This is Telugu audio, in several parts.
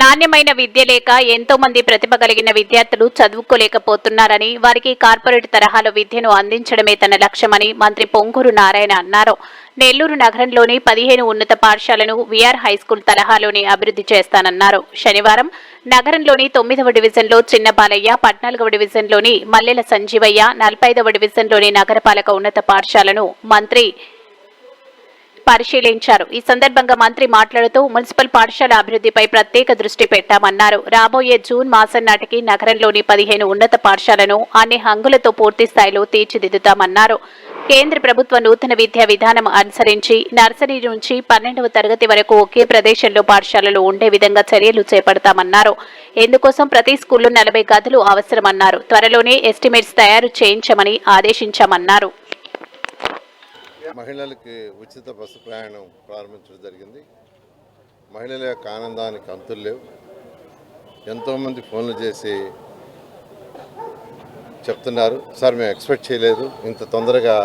నాణ్యమైన విద్య లేక ఎంతో మంది ప్రతిభ కలిగిన విద్యార్థులు చదువుకోలేకపోతున్నారని వారికి కార్పొరేట్ తరహాలో విద్యను అందించడమే తన లక్ష్యమని మంత్రి పొంగూరు నారాయణ అన్నారు. నెల్లూరు నగరంలోని పదిహేను ఉన్నత పాఠశాలను విఆర్ హైస్కూల్ తరహాలోని అభివృద్ధి చేస్తానన్నారు. శనివారం నగరంలోని తొమ్మిదవ డివిజన్లో చిన్న బాలయ్య పద్నాలుగవ డివిజన్లోని మల్లెల సంజీవయ్య నలభైదవ డివిజన్లోని నగరపాలక ఉన్నత పాఠశాలను మంత్రి పరిశీలించారు. ఈ సందర్భంగా మంత్రి మాట్లాడుతూ మున్సిపల్ పాఠశాల అభివృద్ధిపై ప్రత్యేక దృష్టి పెట్టామన్నారు. రాబోయే జూన్ మాసం నాటికి నగరంలోని పదిహేను ఉన్నత పాఠశాలను అన్ని హంగులతో పూర్తి స్థాయిలో తీర్చిదిద్దుతామన్నారు. కేంద్ర ప్రభుత్వ నూతన విద్యా విధానం అనుసరించి నర్సరీ నుంచి పన్నెండవ తరగతి వరకు ఒకే ప్రదేశంలో పాఠశాలలు ఉండే విధంగా చర్యలు చేపడతామన్నారు. ఇందుకోసం ప్రతి స్కూల్లో నలభై గదులు అవసరమన్నారు. త్వరలోనే ఎస్టిమేట్స్ తయారు చేయించమని ఆదేశించామన్నారు. మహిళలకి ఉచిత బస్సు ప్రయాణం ప్రారంభించడం జరిగింది. మహిళల యొక్క ఆనందానికి అంతులు లేవు. ఎంతోమంది ఫోన్లు చేసి చెప్తున్నారు సార్ మేము ఎక్స్పెక్ట్ చేయలేదు ఇంత తొందరగా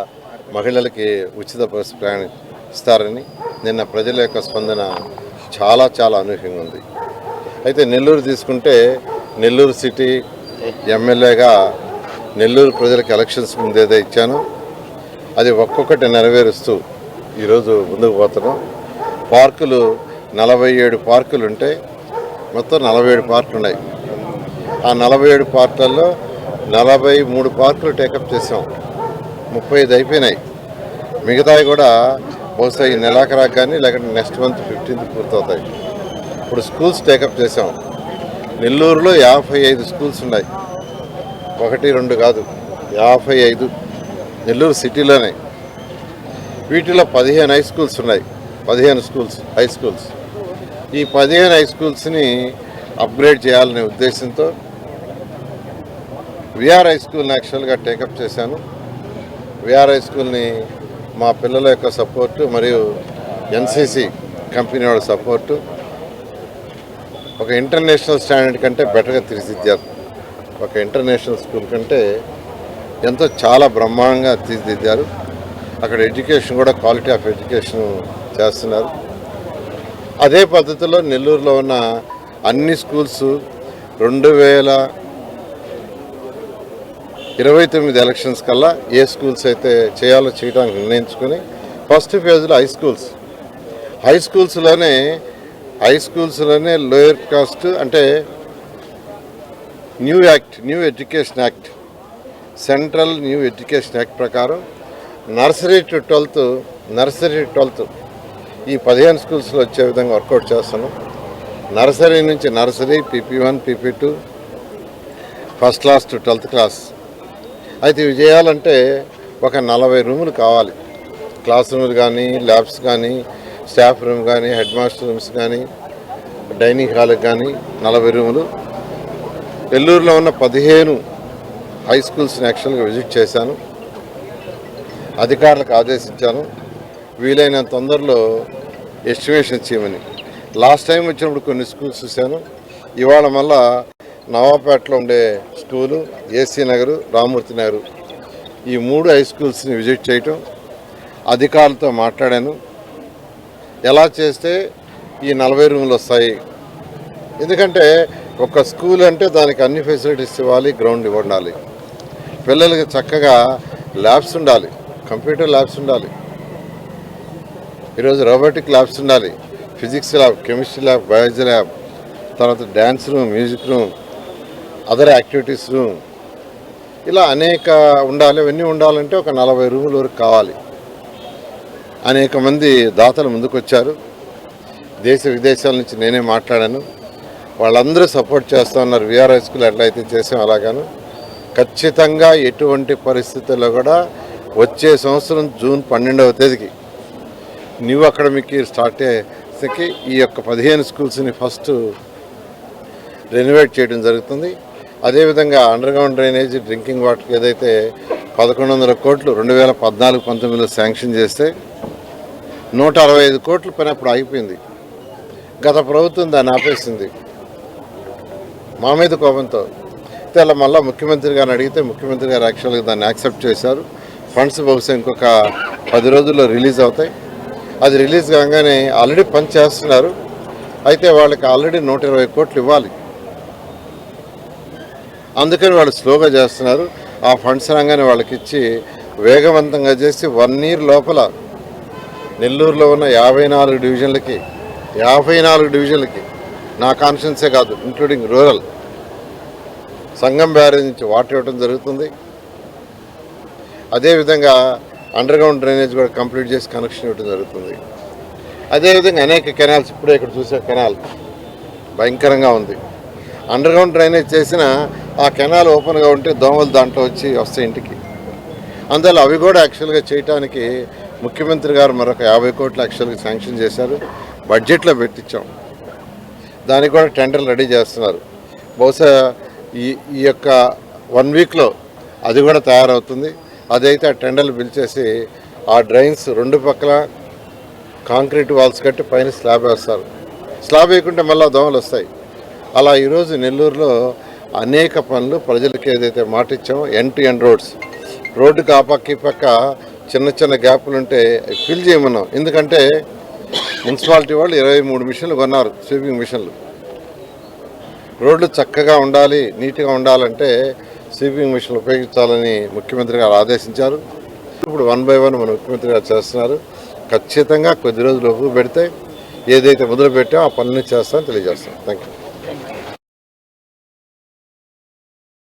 మహిళలకి ఉచిత బస్సు ప్రయాణం ఇస్తారని నిన్న ప్రజల యొక్క స్పందన చాలా చాలా అనూహ్యంగా ఉంది. అయితే నెల్లూరు తీసుకుంటే నెల్లూరు సిటీ ఎమ్మెల్యేగా నెల్లూరు ప్రజలకు ఎలక్షన్స్ ముందేదో ఇచ్చాను. అది ఒక్కొక్కటి నెరవేరుస్తూ ఈరోజు ముందుకు పోతున్నాం. పార్కులు నలభై ఏడు పార్కులు ఉంటాయి మొత్తం నలభై ఏడు పార్కులు ఉన్నాయి. ఆ నలభై ఏడు పార్కులలో నలభై మూడు పార్కులు టేకప్ చేసాం. ముప్పై ఐదు అయిపోయినాయి. మిగతావి కూడా బహుశా ఈ నెలాఖరాకు కానీ లేకపోతే నెక్స్ట్ మంత్ ఫిఫ్టీన్త్ పూర్తవుతాయి. ఇప్పుడు స్కూల్స్ టేకప్ చేసాం. నెల్లూరులో యాభై ఐదు స్కూల్స్ ఉన్నాయి. ఒకటి రెండు కాదు. యాభై ఐదు. నెల్లూరు సిటీలోనే. వీటిలో పదిహేను హై స్కూల్స్ ఉన్నాయి. పదిహేను స్కూల్స్ హై స్కూల్స్ ఈ పదిహేను హై స్కూల్స్ని అప్గ్రేడ్ చేయాలనే ఉద్దేశంతో విఆర్ హై స్కూల్ని యాక్చువల్గా టేకప్ చేశాను. విఆర్ హై స్కూల్ని మా పిల్లల యొక్క సపోర్టు మరియు ఎన్సిసి కంపెనీ వాళ్ళ సపోర్టు ఒక ఇంటర్నేషనల్ స్టాండర్డ్ కంటే బెటర్గా తీర్చిదిద్దారు. ఒక ఇంటర్నేషనల్ స్కూల్ కంటే ఎంతో చాలా బ్రహ్మాండంగా తీర్చిదిద్దారు. అక్కడ ఎడ్యుకేషన్ కూడా క్వాలిటీ ఆఫ్ ఎడ్యుకేషన్ చేస్తున్నారు. అదే పద్ధతిలో నెల్లూరులో ఉన్న అన్ని స్కూల్స్ రెండు వేల ఇరవై తొమ్మిది ఎలక్షన్స్ కల్లా ఏ స్కూల్స్ అయితే చేయాలో చేయడానికి నిర్ణయించుకొని ఫస్ట్ ఫేజ్లో హై స్కూల్స్. హై స్కూల్స్లోనే హై స్కూల్స్లోనే లోయర్ కాస్ట్ అంటే new act new education act central new education act ప్రకారం nursery to twelfth nursery to twelfth ఈ పదిహేను స్కూల్స్లో వచ్చే విధంగా వర్కౌట్ చేస్తున్నాం. నర్సరీ నుంచి nursery PP one PP two first class to twelfth class. అయితే ఇవి చేయాలంటే ఒక నలభై రూములు కావాలి. క్లాస్ రూమ్లు కానీ ల్యాబ్స్ కానీ స్టాఫ్ రూమ్ కానీ హెడ్ మాస్టర్ రూమ్స్ కానీ డైనింగ్ హాల్కి కానీ నలభై రూములు. నెల్లూరులో ఉన్న పదిహేను హై స్కూల్స్ని యాక్చువల్గా విజిట్ చేశాను. అధికారులకు ఆదేశించాను. వీలైన తొందరలో ఎస్టిమేషన్ చేయమని లాస్ట్ టైం వచ్చినప్పుడు కొన్ని స్కూల్స్ చూశాను. ఇవాళ మళ్ళా నవాపేటలో ఉండే స్కూలు ఏసీ నగరు రామూర్తి నగరు ఈ మూడు హై స్కూల్స్ని విజిట్ చేయటం అధికారులతో మాట్లాడాను. ఎలా చేస్తే ఈ నలభై రూములు వస్తాయి? ఎందుకంటే ఒక స్కూల్ అంటే దానికి అన్ని ఫెసిలిటీస్ ఇవ్వాలి గ్రౌండ్ ఇవ్వండాలి. పిల్లలకి చక్కగా ల్యాబ్స్ ఉండాలి. కంప్యూటర్ ల్యాబ్స్ ఉండాలి. ఈరోజు రోబోటిక్ ల్యాబ్స్ ఉండాలి. Physics lab chemistry lab biology lab తర్వాత dance room music room other activities room. ఇలా అనేక ఉండాలి. ఇవన్నీ ఉండాలంటే ఒక నలభై రూముల వరకు కావాలి. అనేక మంది దాతలు ముందుకొచ్చారు. దేశ విదేశాల నుంచి నేనే మాట్లాడాను. వాళ్ళందరూ సపోర్ట్ చేస్తూ ఉన్నారు. విఆర్ హై స్కూల్ ఎట్లయితే చేసాం అలాగాను. ఖచ్చితంగా ఎటువంటి పరిస్థితుల్లో కూడా వచ్చే సంవత్సరం జూన్ పన్నెండవ తేదీకి న్యూ అకాడమిక్ ఇయర్ స్టార్ట్ అయ్యేసరికి ఈ యొక్క పదిహేను స్కూల్స్ని ఫస్ట్ రెనోవేట్ చేయడం జరుగుతుంది. అదేవిధంగా అండర్ గ్రౌండ్ డ్రైనేజ్ డ్రింకింగ్ వాటర్కి ఏదైతే పదకొండు వందల కోట్లు రెండు వేల పద్నాలుగు పంతొమ్మిదిలో శాంక్షన్ చేస్తే నూట అరవై ఐదు కోట్ల పని అప్పుడు ఆగిపోయింది. గత ప్రభుత్వం దాన్ని ఆపేసింది. మా మీద కోపంతో. అయితే మళ్ళా మళ్ళీ ముఖ్యమంత్రి గారిని అడిగితే ముఖ్యమంత్రి గారు యాక్చువల్గా దాన్ని యాక్సెప్ట్ చేశారు. ఫండ్స్ బహుశా ఇంకొక పది రోజుల్లో రిలీజ్ అవుతాయి. అది రిలీజ్ కాగానే ఆల్రెడీ పని చేస్తున్నారు. అయితే వాళ్ళకి ఆల్రెడీ నూట ఇరవై కోట్లు ఇవ్వాలి. అందుకని వాళ్ళు స్లోగా చేస్తున్నారు. ఆ ఫండ్స్ రాగానే వాళ్ళకి ఇచ్చి వేగవంతంగా చేసి వన్ ఇయర్ లోపల నెల్లూరులో ఉన్న యాభై నాలుగు డివిజన్లకి యాభై నాలుగు డివిజన్లకి నా కాన్షియన్సే కాదు ఇంక్లూడింగ్ రూరల్ సంగం బ్యారేజ్ నుంచి వాటర్ ఇవ్వడం జరుగుతుంది. అదేవిధంగా అండర్ గ్రౌండ్ డ్రైనేజ్ కూడా కంప్లీట్ చేసి కనెక్షన్ ఇవ్వడం జరుగుతుంది. అదేవిధంగా అనేక కెనాల్స్ ఇప్పుడే ఇక్కడ చూసే కెనాల్ భయంకరంగా ఉంది. అండర్ గ్రౌండ్ డ్రైనేజ్ చేసిన ఆ కెనాల్ ఓపెన్గా ఉంటే దోమలు దాంట్లో వచ్చి వస్తాయి ఇంటికి. అందువల్ల అవి కూడా యాక్చువల్గా చేయడానికి ముఖ్యమంత్రి గారు మరొక యాభై కోట్లు యాక్చువల్గా శాంక్షన్ చేశారు. బడ్జెట్లో పెట్టించాం. దానికి కూడా టెండర్లు రెడీ చేస్తున్నారు. బహుశా ఈ ఈ యొక్క వన్ వీక్లో అది కూడా తయారవుతుంది. అదైతే ఆ టెండర్లు పిలిచేసి ఆ డ్రైన్స్ రెండు పక్కల కాంక్రీట్ వాల్స్ కట్టి పైన స్లాబ్ వేస్తారు. స్లాబ్ వేయకుంటే మళ్ళీ దోమలు వస్తాయి. అలా ఈరోజు నెల్లూరులో అనేక పనులు ప్రజలకు ఏదైతే మాట ఇచ్చామో ఎన్ టు ఎన్ రోడ్స్. రోడ్డుకి ఆ పక్క ఈ పక్క చిన్న చిన్న గ్యాపులు ఉంటే ఫిల్ చేయమన్నాం. ఎందుకంటే మున్సిపాలిటీ వాళ్ళు ఇరవై మూడు మిషన్లు కొన్నారు స్వీపింగ్ మిషన్లు. రోడ్లు చక్కగా ఉండాలి నీట్గా ఉండాలంటే స్వీపింగ్ మిషన్లు ఉపయోగించాలని ముఖ్యమంత్రి గారు ఆదేశించారు. ఇప్పుడు వన్ బై వన్ మన ముఖ్యమంత్రి గారు చేస్తున్నారు. ఖచ్చితంగా కొద్ది రోజులు పెడితే ఏదైతే మొదలు పెట్టామో ఆ పనులు చేస్తామని తెలియజేస్తాం థ్యాంక్ యూ